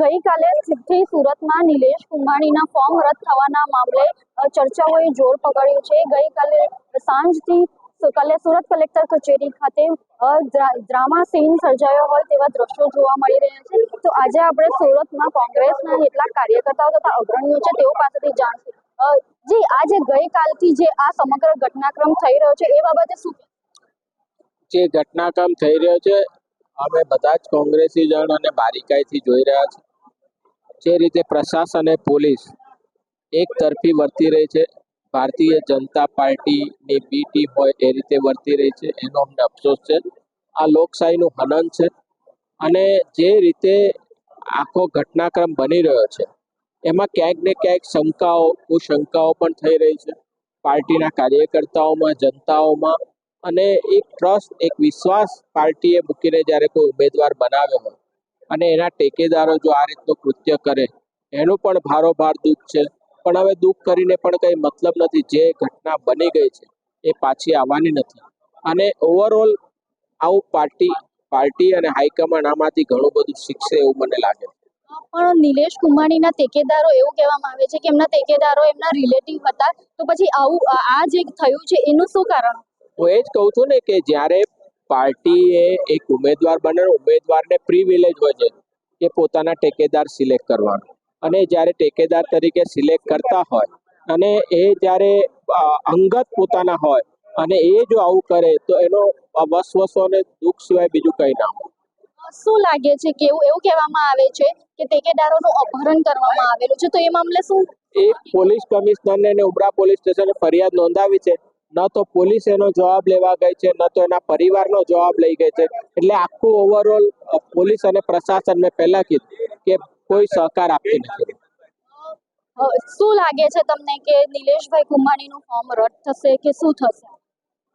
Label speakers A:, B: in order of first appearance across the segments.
A: ગઈકાલે થી સુરતમાં નિલેશ કુંભાણીના ફોર્મ રદ થવાના મામલે ચર્ચાઓએ જોર પકડ્યું છે. ગઈકાલે સાંજથી કલે સુરત કલેક્ટર કચેરી ખાતે ડ્રામા સીન સર્જાયો હોય તેવા દ્રશ્યો જોવા મળી રહ્યા છે. તો આજે આપણે સુરતમાં કોંગ્રેસના કેટલાક કાર્યકર્તાઓ તથા અગ્રણીઓ છે તેઓ પાસેથી જાણશું. જી, આજે ગઈકાલથી જે આ સમગ્ર ઘટનાક્રમ થઈ રહ્યો છે, એ બાબતે શું?
B: જે ઘટનાક્રમ થઈ રહ્યો છે, અમે બધા જ કોંગ્રેસી જણ અને બારીકાઈથી જોઈ રહ્યા છે જે રીતે પ્રશાસન અને પોલીસ એક તરફી વર્તી રહી છે, ભારતીય જનતા પાર્ટીની બી ટીમ હોય એ રીતે વર્તી રહી છે, એનો અમને અફસોસ છે. આ લોકશાહીનું હનન છે અને જે રીતે આખો ઘટનાક્રમ બની રહ્યો છે, એમાં ક્યાંક ને ક્યાંક શંકાઓ, કુશંકાઓ પણ થઈ રહી છે પાર્ટીના કાર્યકર્તાઓમાં, જનતાઓમાં અને એક ટ્રસ્ટ એક વિશ્વાસ પાર્ટીએ મૂકીને જ્યારે કોઈ ઉમેદવાર બનાવ્યો હોય અને એના ટેકેદારો જો આ રીતનું કૃત્ય કરે એનું પણ ભારોભાર દુઃખ છે. પણ હવે દુઃખ કરીને પણ કંઈ મતલબ નથી. જે ઘટના બની ગઈ છે એ પાછી આવવાની નથી. અને ઓવરઓલ આવું પાર્ટી પાર્ટી અને હાઈકમાન્ડ આમાંથી ઘણું બધું શીખશે એવું મને લાગે
A: પણ નિલેશ કુંભાણીના ટેકેદારો એવું કહેવામાં આવે છે કે એમના ટેકેદારો એમના રિલેટિવ હતા તો પછી આવું આ આ જે થયું છે એનું શું કારણ?
B: હું એ જ કહું છું ને કે જ્યારે પાર્ટીએ એક ઉમેદવાર બને ઉમેદવારને પ્રિવિલેજ હોય છે કે પોતાના ટેકેદાર સિલેક્ટ કરવાનો. અને જ્યારે ટેકેદાર તરીકે સિલેક્ટ કરતા હોય અને એ જ્યારે અંગત પોતાના હોય અને એ જો આવું કરે તો એનો વસવસો અને દુઃખ સિવાય બીજું કંઈ ના હોય.
A: શું લાગે છે કે એવું એવું કહેવામાં આવે છે કે ટેકેદારોનું અપહરણ કરવામાં આવેલું છે? તો એ મામલે શું?
B: એ પોલીસ કમિશનરને અને ઉમરા પોલીસ સ્ટેશને ફરિયાદ નોંધાવી છે ન તો પોલીસ એનો જવાબ લેવા ગઈ છે ન તો એના પરિવારનો જવાબ લઈ ગઈ છે. એટલે આખું ઓવરઓલ પોલીસ અને પ્રશાસન મેં પહેલા કીધું કે કોઈ સહકાર આપતી નથી.
A: શું લાગે છે તમને કે નિલેશભાઈ કુંભાણીનું ફોર્મ રદ થશે કે શું થશે?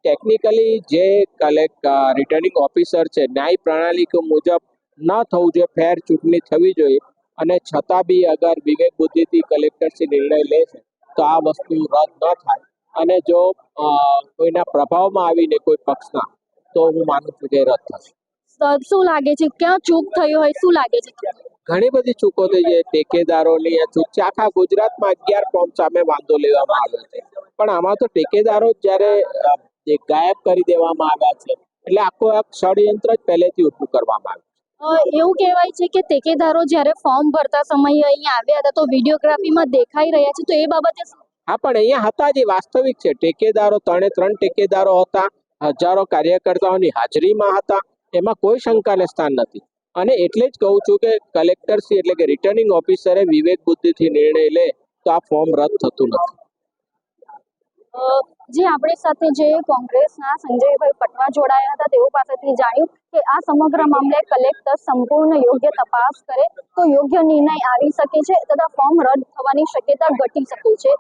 B: ટેકનિકલી જે કલેક્ટ રિટર્નિંગ ઓફિસર છે ન્યાય પ્રણાલી મુજબ ન થવું જોઈએ ફેર ચૂંટણી થવી જોઈએ. અને છતાં બી અગર વિવેક બુદ્ધિથી કલેક્ટરશ્રી નિર્ણય લે છે તો આ વસ્તુ રદ ન થાય. અને જો કોઈના પ્રભાવમાં આવીને કોઈ પક્ષના તો હું માનું છું કે રદ થશે.
A: શું લાગે છે? ક્યાં ચૂક થઈ હોય શું લાગે છે?
B: ઘણી બધી ચૂકો થઈ છે. ટેકેદારોની આ ચૂક છે. આખા ગુજરાતમાં અગિયાર ફોર્મ સામે વાંધો લેવામાં આવ્યો છે. પણ આમાં તો ટેકેદારો જ્યારે જે ગાયબ કરી દેવામાં આવ્યા છે એટલે આખો એક ષડયંત્ર જ પહેલેથી ઊભું કરવામાં આવ્યું
A: એવું કહેવાય છે કે ટેકેદારો જ્યારે ફોર્મ ભરતા સમયે અહીંયા આવ્યા હતા તો વિડીયોગ્રાફીમાં દેખાઈ રહ્યા છે. તો એ બાબતે?
B: હા, પણ અહીંયા હતા જે વાસ્તવિક છે. ટેકેદારો ત્રણે ત્રણ ટેકેદારો હતા. હજારો કાર્યકર્તાઓની હાજરીમાં હતા. એમાં કોઈ શંકાને સ્થાન નથી. અને એટલે જ કહું છું કે કલેક્ટરશ્રી એટલે કે રિટર્નિંગ ઓફિસરે વિવેક બુદ્ધિથી નિર્ણય લે તો આ ફોર્મ રદ થતું નથી.
A: જે આપણી સાથે જે કોંગ્રેસના સંજયભાઈ પટવા જોડાયા હતા, તેઓ પાસેથી જાણ્યું કે આ સમગ્ર મામલે કલેક્ટર સંપૂર્ણ યોગ્ય તપાસ કરે તો યોગ્ય નિર્ણય આવી શકે છે તથા ફોર્મ રદ થવાની શક્યતા ઘટી શકે છે.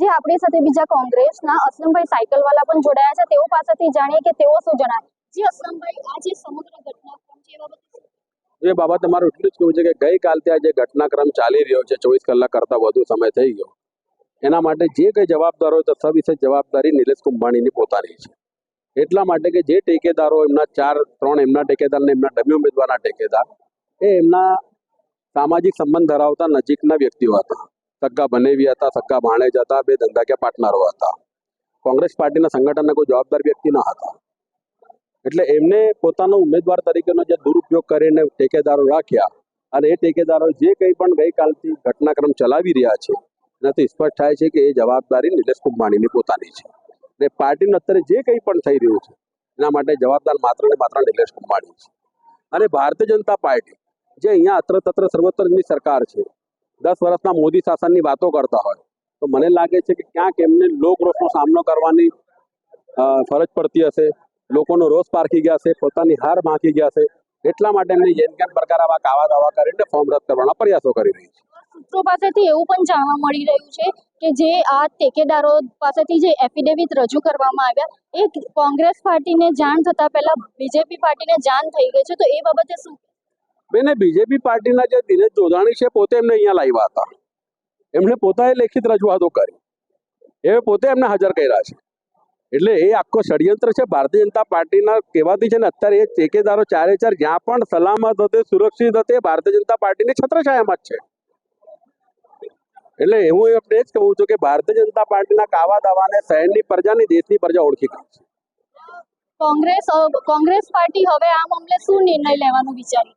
A: જે આપણી સાથે બીજા કોંગ્રેસના અસલમભાઈ સાયકલવાલા પણ જોડાયા છે. તેઓ પાસેથી જાણીએ કે તેઓ શું જણાવે? જી અસલમભાઈ, આ જે સમગ્ર ઘટનાક્રમ છે, એ બાબતે
C: એ બાબત તમારું એટલું જ કેવું છે કે ગઈકાલ ત્યાં જે ઘટનાક્રમ ચાલી રહ્યો છે, ચોવીસ કલાક કરતાં વધુ સમય થઈ ગયો. એના માટે જે કંઈ જવાબદાર તો સવિશે જવાબદારી નિલેશ કુંભાણીની પોતાની છે. એટલા માટે કે જે ટેકેદારો એમના ચાર, ત્રણ એમના ટેકેદાર ને એમના ડમી ઉમેદવારના ટેકેદાર, એ એમના સામાજિક સંબંધ ધરાવતા નજીકના વ્યક્તિઓ હતા. સગ્ગા બનેવી હતા સગ્ગા ભાણેજ હતા, બે ધંધાકીય પાર્ટનરો હતા. કોંગ્રેસ પાર્ટીના સંગઠનના કોઈ જવાબદાર વ્યક્તિ ન હતા. એટલે એમને પોતાનો ઉમેદવાર તરીકેનો જે દુરુપયોગ કરીને ટેકેદારો રાખ્યા અને એ ટેકેદારો જે કંઈ પણ ગઈકાલથી ઘટનાક્રમ ચલાવી રહ્યા છે, એનાથી સ્પષ્ટ થાય છે કે એ જવાબદારી નિલેશ કુંભાણીની પોતાની છે. ને પાર્ટીનું અત્યારે જે કંઈ પણ થઈ રહ્યું છે, એના માટે જવાબદાર માત્ર ને માત્ર નિલેશ કુંભાણી છે. અને ભારતીય જનતા પાર્ટી, જે અહીંયા અત્ર તત્ર સર્વત્રની સરકાર છે દસ વર્ષના મોદી શાસનની વાતો કરતા હોય. તો મને લાગે છે કે ક્યાંક એમને લોકરોષનો સામનો કરવાની ફરજ પડતી હશે. લોકોનો રોષ પારખી ગયા છે, પોતાની હાર માખી ગયા છે. એટલા માટે એમને જેમ પ્રકાર આવા કાવા દાવા કરીને ફોર્મ રદ કરવાના પ્રયાસો કરી રહી છે.
A: સૂત્રો પાસેથી એવું પણ જાણવા મળી રહ્યું છે કે જે આ ટેકેદારો પાસેથી જે એફિડેવિટ રજૂ કરવામાં આવ્યા, એ કોંગ્રેસ પાર્ટીને જાણ થતા પહેલા બીજેપી પાર્ટીને જાણ થઈ ગઈ છે. તો એ બાબતે શું
C: બેને બીજેપી પાર્ટીના જે દિનેશ જોધાણી છે, પોતે એમને અહીંયા લાવ્યા હતા. એમણે પોતાએ લેખિત રજૂઆતો કરી. એ પોતે એમને હાજર કર્યા છે. એટલે એ આખો ષડયંત્ર છે, ભારતીય જનતા પાર્ટીના કહેવાથી છે ને, અત્યારે એ ટેકેદારો ચારે ચાર જ્યાં પણ સલામત હતે, સુરક્ષિત હતે, ભારતીય જનતા પાર્ટીની છત્રછાયામાં જ છે. એટલે હું આપણે જ કહું છું કે ભારતીય જનતા પાર્ટીના કાવા દાવાને શહેરની પ્રજાની દેશની પ્રજા ઓળખી છે.
A: કોંગ્રેસ કોંગ્રેસ પાર્ટી હવે આ મામલે શું નિર્ણય લેવાનું વિચારી?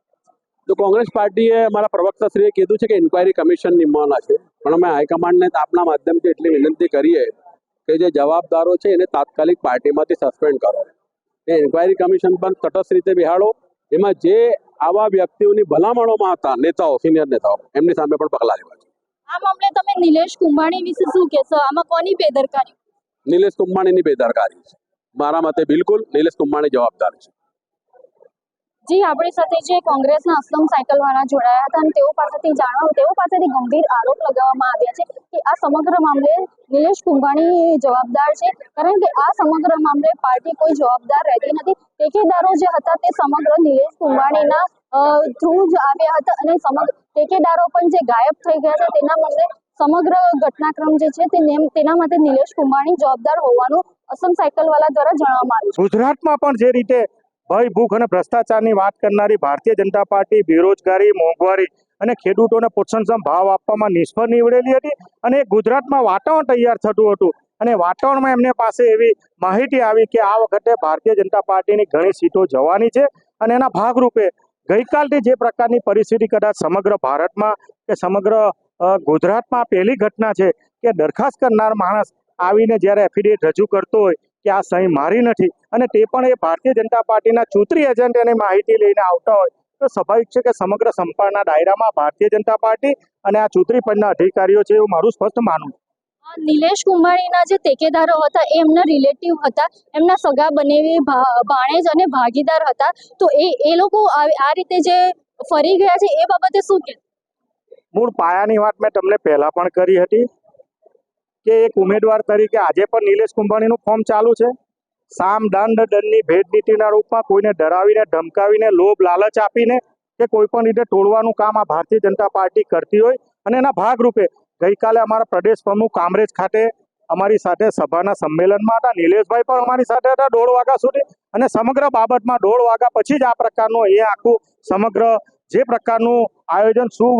C: તો કોંગ્રેસ પાર્ટીએ અમારા પ્રવક્તાશ્રીએ કીધું છે કે ઇન્ક્વાયરી કમિશન નિમવાના છે. પણ અમે હાઈકમાન્ડને આપના માધ્યમથી એટલી વિનંતી કરીએ કે જે જવાબદારો છે એને તાત્કાલિક પાર્ટીમાંથી સસ્પેન્ડ કરો. એ ઇન્ક્વાયરી કમિશન પણ તટસ્થ રીતે બિહાડો. એમાં જે આવા વ્યક્તિઓની ભલામણોમાં હતા નેતાઓ સિનિયર નેતાઓ એમની સામે પણ પગલાં લેવા છે
A: આ મામલે તમે નિલેશ કુંભાણી વિશે શું કહેશો? આમાં કોની બેદરકારી?
C: નિલેશ કુંભાણીની બેદરકારી છે. મારા મતે બિલકુલ નિલેશ કુંભાણી જવાબદાર છે.
A: જી, આપણી સાથે જે કોંગ્રેસના અસલમ સાયકલ વાળા જોડાયા હતા અને તેઓ પાસેથી જાણવા તેઓ પાસેથી ગંભીર આરોપ લગાવવામાં આવ્યા છે કે આ સમગ્ર મામલે નિલેશ કુંભાણી જવાબદાર છે. કારણ કે આ સમગ્ર મામલે પાર્ટી કોઈ જવાબદાર રહેતી નથી. ટેકેદારો જે હતા તે સમગ્ર નિલેશ કુંભાણીના થ્રુ જ આવ્યા હતા અને સમગ્ર ટેકેદારો પણ જે ગાયબ થઈ ગયા છે તેના માટે સમગ્ર ઘટનાક્રમ જે છે તેના માટે નિલેશ કુંભાણી જવાબદાર હોવાનું અસમ સાયકલવાલા દ્વારા જણાવવામાં આવ્યું
D: ગુજરાતમાં પણ જે રીતે ભય, ભૂખ અને ભ્રષ્ટાચારની વાત કરનારી ભારતીય જનતા પાર્ટી બેરોજગારી, મોંઘવારી અને ખેડૂતોને પોષણક્ષમ ભાવ આપવામાં નિષ્ફળ નીવડેલી હતી અને ગુજરાતમાં વાતાવરણ તૈયાર થતું હતું. અને વાતાવરણમાં એમને પાસે એવી માહિતી આવી કે આ વખતે ભારતીય જનતા પાર્ટીની ઘણી સીટો જવાની છે અને એના ભાગરૂપે ગઈકાલથી જે પ્રકારની પરિસ્થિતિ કદાચ સમગ્ર ભારતમાં કે સમગ્ર ગુજરાતમાં પહેલી ઘટના છે કે દરખાસ્ત કરનાર માણસ આવીને જ્યારે એફિડેવિટ રજૂ કરતો હોય કે આ સહી મારી નથી. અને તે પણ એ ભારતીય જનતા પાર્ટીના ચૂંટણી એજન્ટ એને માહિતી લઈને આવતા હોય તો સ્વાભાવિક છે કે સમગ્ર સંપાના દાયરામાં ભારતીય જનતા પાર્ટી અને આ ચૂંટણી પંચના અધિકારીઓ છે એવું મારું સ્પષ્ટ માનવું
A: નિલેશ કુંભાણીના જે ટેકેદારો હતા એ એમના રિલેટિવ હતા એમના સગા બનેવી ભાણેજ અને ભાગીદાર હતા તો એ એ લોકો આ રીતે જે ફરી ગયા છે એ બાબતે શું કે
D: મૂળ પાયાની વાત મેં તમને પહેલા પણ કરી હતી. કે એક ઉમેદવાર તરીકે આજે પણ નિલેશ કુંભાણીનું ફોર્મ ચાલુ છે. સામ દંડ દંડની ભેટ નીતિના રૂપમાં કોઈને ડરાવીને, ધમકાવીને, લોભ, લાલચ આપીને કે કોઈ પણ રીતે તોડવાનું કામ આ ભારતીય જનતા પાર્ટી કરતી હોય. અને એના ભાગરૂપે ગઈકાલે અમારા પ્રદેશ પ્રમુખ કામરેજ ખાતે અમારી સાથે સભાના સંમેલનમાં હતા. નિલેશભાઈ પણ અમારી સાથે હતા દોઢ વાગ્યા સુધી. અને સમગ્ર બાબતમાં દોઢ વાગ્યા પછી જ આ પ્રકારનું એ આખું સમગ્ર જે પ્રકારનું આયોજન શું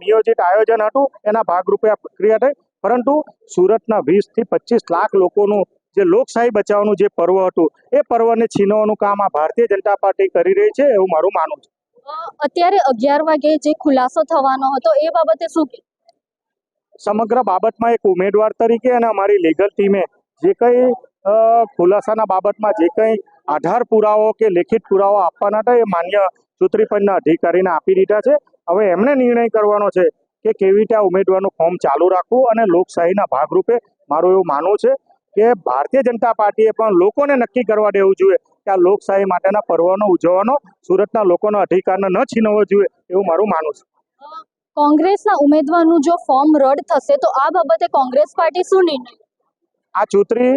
D: નિયોજિત આયોજન હતું, એના ભાગરૂપે આ પ્રક્રિયા થઈ. પરંતુ સુરતના વીસથી પચીસ લાખ લોકોનું જે લોકશાહી બચાવવાનું જે પર્વ હતું એ પર્વને છીનવાનું કામ આ ભારતીય જનતા પાર્ટી કરી રહી છે એવું મારું માનવું છે.
A: અત્યારે અગિયાર વાગે જે ખુલાસો થવાનો હતો એ બાબતે શું
D: સમગ્ર બાબતમાં એક ઉમેદવાર તરીકે અને અમારી લીગલ ટીમે જે કંઈ ખુલાસાના બાબતમાં જે કંઈ આધાર પુરાવો કે લેખિત પુરાવો આપવાના હતા એ માન્ય ચૂંટણી પંચના અધિકારીને આપી દીધા છે. હવે એમને નિર્ણય કરવાનો છે કે કેવી રીતે આ ઉમેદવારનું ફોર્મ ચાલુ રાખવું અને લોકશાહીના ભાગરૂપે મારું એવું માનવું છે કે ભારતીય જનતા પાર્ટીએ પણ લોકોને નક્કી કરવા દેવું જોઈએ કે આ લોકશાહી માટેના પર્વનો ઉજવવાનો સુરતના લોકોનો અધિકારને ન છીનવવો જોઈએ એવું મારું માનવું છે.
A: કોંગ્રેસના ઉમેદવારનું જો ફોર્મ રદ થશે તો આ બાબતે કોંગ્રેસ પાર્ટી શું નિર્ણય?
D: આ ચૂંટણી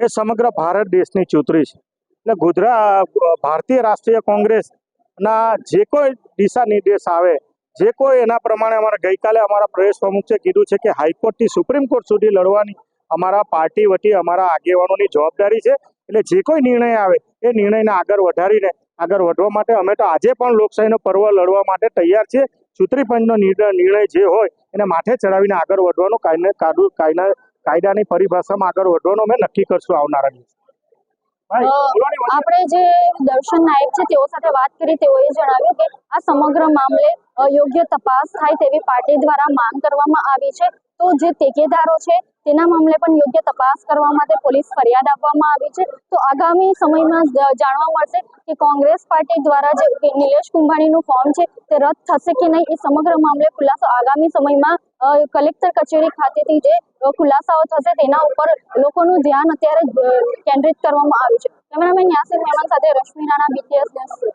D: એ સમગ્ર ભારત દેશની ચૂંટણી છે. એટલે ગુજરાત ભારતીય રાષ્ટ્રીય કોંગ્રેસના જે કોઈ દિશા નિર્દેશ આવે જે કોઈ એના પ્રમાણે અમારા ગઈકાલે અમારા પ્રદેશ પ્રમુખે કીધું છે કે હાઈકોર્ટથી સુપ્રીમ કોર્ટ સુધી લડવાની અમારા પાર્ટી વતી અમારા આગેવાનોની જવાબદારી છે. એટલે જે કોઈ નિર્ણય આવે, એ નિર્ણયને આગળ વધારીને, આગળ વધવા માટે અમે તો આજે પણ લોકશાહીનો પર્વ લડવા માટે તૈયાર છીએ. ચૂંટણી પંચનો નિર્ણય જે હોય, એને માથે ચડાવીને આગળ વધવાનો કાયદા કાયદા કાયદા, કાયદાની પરિભાષામાં આગળ વધવાનું અમે નક્કી કરશું આવનારા દિવસે.
A: આપણે જે દર્શન નાયક છે તેઓ સાથે વાત કરી તેઓએ જણાવ્યું કે આ સમગ્ર મામલે યોગ્ય તપાસ થાય તેવી પાર્ટી દ્વારા માંગ કરવામાં આવી છે. તો જે ટેકેદારો છે તેના મામલે પણ યોગ્ય તપાસ કરવા માટે પોલીસ ફરિયાદ આપવામાં આવી છે. તો આગામી સમયમાં જાણવા મળશે કે કોંગ્રેસ પાર્ટી દ્વારા જે નિલેશ કુંભાણીનું ફોર્મ છે તે રદ થશે કે નહીં એ સમગ્ર મામલે ખુલાસો આગામી સમયમાં કલેક્ટર કચેરી ખાતેથી જે ખુલાસાઓ થશે તેના ઉપર લોકોનું ધ્યાન અત્યારે કેન્દ્રિત કરવામાં આવ્યું છે. કેમેરામેન યાસીર મહેમાન સાથે રશ્મિ રાણા બીટીએસ ન્યૂઝ